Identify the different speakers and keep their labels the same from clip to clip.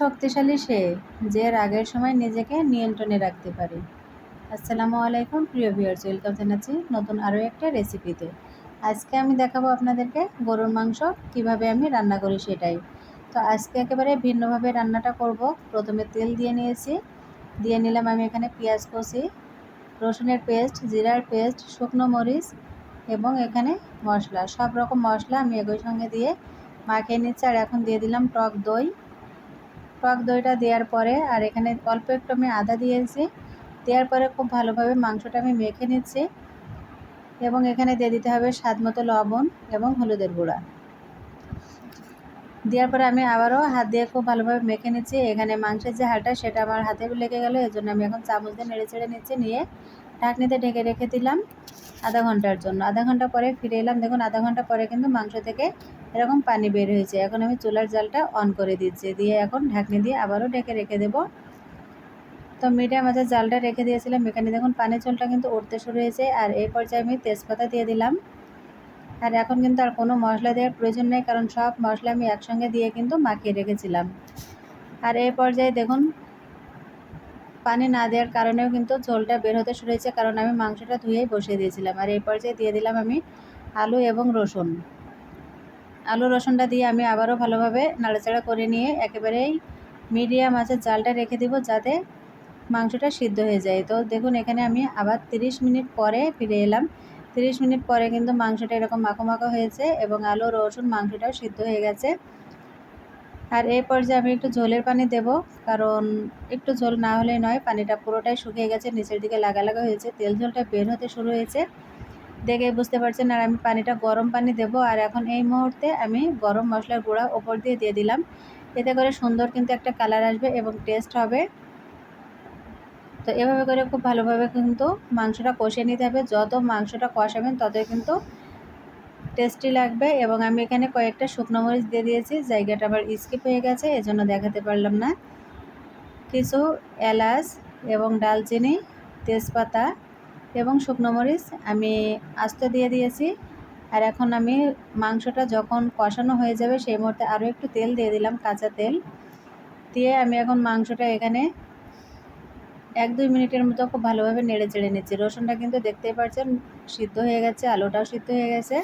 Speaker 1: শক্তিশালী সে যে রাগের সময় নিজেকে নিয়ন্ত্রণে রাখতে পারে। আসসালামু আলাইকুম, প্রিয় ভিউয়ার্স ওয়েলকাম জানাচ্ছি নতুন আরও একটা রেসিপিতে আজকে আমি দেখাবো আপনাদেরকে গরুর মাংস কীভাবে আমি রান্না করি সেটাই। তো আজকে একেবারে ভিন্নভাবে রান্নাটা করব। প্রথমে তেল দিয়ে নিয়েছি। দিয়ে নিলাম আমি এখানে পেঁয়াজ কষি রসুনের পেস্ট, জিরার পেস্ট, শুকনো মরিচ এবং এখানে মশলা। সব রকম মশলা আমি একই সঙ্গে দিয়ে মাখিয়ে নিচ্ছি। আর এখন দিয়ে দিলাম টক দই। টক দইটা দেওয়ার পরে, আর এখানে অল্প একটু আমি আদা দিয়েছি। দেওয়ার পরে খুব ভালোভাবে মাংসটা আমি মেখে নিচ্ছি এবং এখানে দিয়ে দিতে হবে স্বাদ মতো লবণ এবং হলুদের গুঁড়া। দেওয়ার পরে আমি আবারও হাত দিয়ে খুব ভালোভাবে মেখে নিচ্ছি। এখানে মাংসের যে হাড়টা, সেটা আমার হাতে লেগে গেল জন্য আমি এখন চামচ দিয়ে নেড়ে চেড়ে নিচ্ছি, নিয়ে ঢাকনিতে ঢেকে রেখে দিলাম আধা ঘণ্টার জন্য। আধা ঘণ্টা পরে ফিরে এলাম। দেখুন, আধা ঘণ্টা পরে কিন্তু মাংস থেকে এরকম পানি বের হয়েছে। এখন আমি চুলার জালটা অন করে দিচ্ছি। দিয়ে এখন ঢাকনি দিয়ে আবারও ঢেকে রেখে দেবো। তো মিডিয়াম আছে জালটা রেখে দিয়েছিলাম। এখানে দেখুন পানির জলটা কিন্তু উঠতে শুরু হয়েছে। আর এই পর্যায়ে আমি তেজপাতা দিয়ে দিলাম। আর এখন কিন্তু আর কোনো মশলা দেওয়ার প্রয়োজন নেই। কারণ সব মশলা আমি একসঙ্গে দিয়ে কিন্তু মাখিয়ে রেখেছিলাম। আর এই পর্যায়ে দেখুন পানি না দেওয়ার কারণেও কিন্তু ঝোলটা বের হতে শুরু হয়েছে। কারণ আমি মাংসটা ধুয়েই বসিয়ে দিয়েছিলাম। আর এই পর্যায়ে দিয়ে দিলাম আমি আলু এবং রসুন। আলু রসুনটা দিয়ে আমি আবারও ভালোভাবে নাড়াচাড়া করে নিয়ে একেবারেই মিডিয়াম আছে জালটা রেখে দিব যাতে মাংসটা সিদ্ধ হয়ে যায়। তো দেখুন, এখানে আমি আবার 30 মিনিট পরে ফিরে এলাম। 30 মিনিট পরে কিন্তু মাংসটা এরকম মাখো মাখো হয়েছে এবং আলু, রসুন, মাংসটাও সিদ্ধ হয়ে গেছে। আর এই পর্যায়ে আমি একটু ঝোলের পানি দেব, কারণ একটু ঝোল না হলেই নয়, পানিটা পুরোটাই শুকিয়ে গেছে, নিচের দিকে লাগা লাগা হয়েছে, তেল ঝোলটা বের হতে শুরু হয়েছে। দেখে বুঝতে পারছেন, আর আমি পানিটা গরম পানি দেব। আর এখন এই মুহূর্তে আমি গরম মশলার গুঁড়া ওপর দিয়ে দিয়ে দিলাম। এতে করে সুন্দর কিন্তু একটা কালার আসবে এবং টেস্ট হবে। তো এভাবে করে খুব ভালোভাবে কিন্তু মাংসটা কষিয়ে নিতে হবে। যত মাংসটা কষাবেন, ততই কিন্তু টেস্টি লাগবে। এবং আমি এখানে কয়েকটা শুকনো মরিচ দিয়ে দিয়েছি। জায়গাটা আবার স্কিপ হয়ে গেছে, এজন্য দেখাতে পারলাম না। কিছু এলাচ এবং ডালচিনি, তেজপাতা এবং শুকনো মরিচ আমি আস্ত দিয়ে দিয়েছি। আর এখন আমি মাংসটা যখন কষানো হয়ে যাবে সেই মুহূর্তে আরও একটু তেল দিয়ে দিলাম, কাঁচা তেল। দিয়ে আমি এখন মাংসটা এখানে এক দুই মিনিটের মতো খুব ভালোভাবে নেড়ে চেড়ে নিচ্ছি। রসুনটা কিন্তু দেখতেই পাচ্ছেন সিদ্ধ হয়ে গেছে, আলুটাও সিদ্ধ হয়ে গেছে।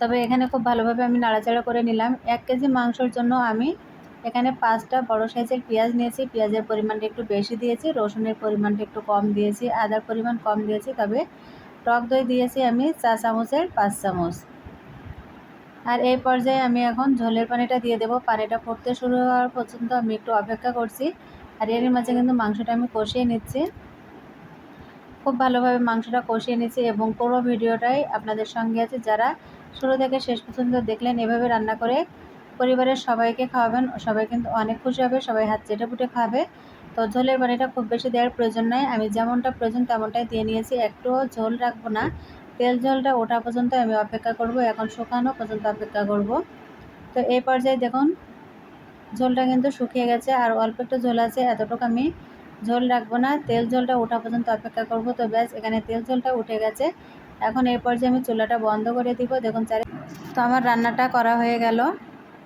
Speaker 1: তবে এখানে খুব ভালোভাবে আমি নাড়াচাড়া করে নিলাম। এক কেজি মাংসর জন্য আমি এখানে পাঁচটা বড় সাইজের পেঁয়াজ নিয়েছি। পেঁয়াজের পরিমাণটা একটু বেশি দিয়েছি, রসুনের পরিমাণটা একটু কম দিয়েছি, আদার পরিমাণ কম দিয়েছি, তবে টক দই দিয়েছি আমি চা চামচের পাঁচ চামচ। আর এই পর্যায়ে আমি এখন ঝোলের পানিটা দিয়ে দেবো। পানিটা ফুটতে শুরু হওয়ার পর্যন্ত আমি একটু অপেক্ষা করছি। আর এর মাঝে কিন্তু মাংসটা আমি কষিয়ে নিচ্ছি। খুব ভালোভাবে মাংসটা কষিয়ে নিচ্ছি এবং পুরো ভিডিওটাই আপনাদের সঙ্গে আছে। যারা শুরু থেকে শেষ পর্যন্ত দেখলেন এভাবে রান্না করে পরিবারের সবাইকে খাওয়াবেন, সবাই কিন্তু অনেক খুশি হবে, সবাই হাত চেটে পুটে খাবে। তো ঝোলের পানিটা খুব বেশি দেওয়ার প্রয়োজন নয় আমি যেমনটা প্রয়োজন তেমনটাই দিয়ে নিয়েছি। একটুও ঝোল রাখব না। তেল ঝোলটা ওঠা পর্যন্ত আমি অপেক্ষা করব, এখন শুকানো পর্যন্ত অপেক্ষা করব। তো এই পর্যায়ে দেখুন, ঝোলটা কিন্তু শুকিয়ে গেছে আর অল্প একটু ঝোল আছে, এতটুকু আমি ঝোল রাখব না। তেল ঝোলটা ওঠা পর্যন্ত অপেক্ষা করব তো ব্যাস, এখানে তেল ঝোলটা উঠে গেছে। এখন এই পর্যায়ে আমি চুলাটা বন্ধ করে দিব। দেখুন চারি তো আমার রান্নাটা করা হয়ে গেল।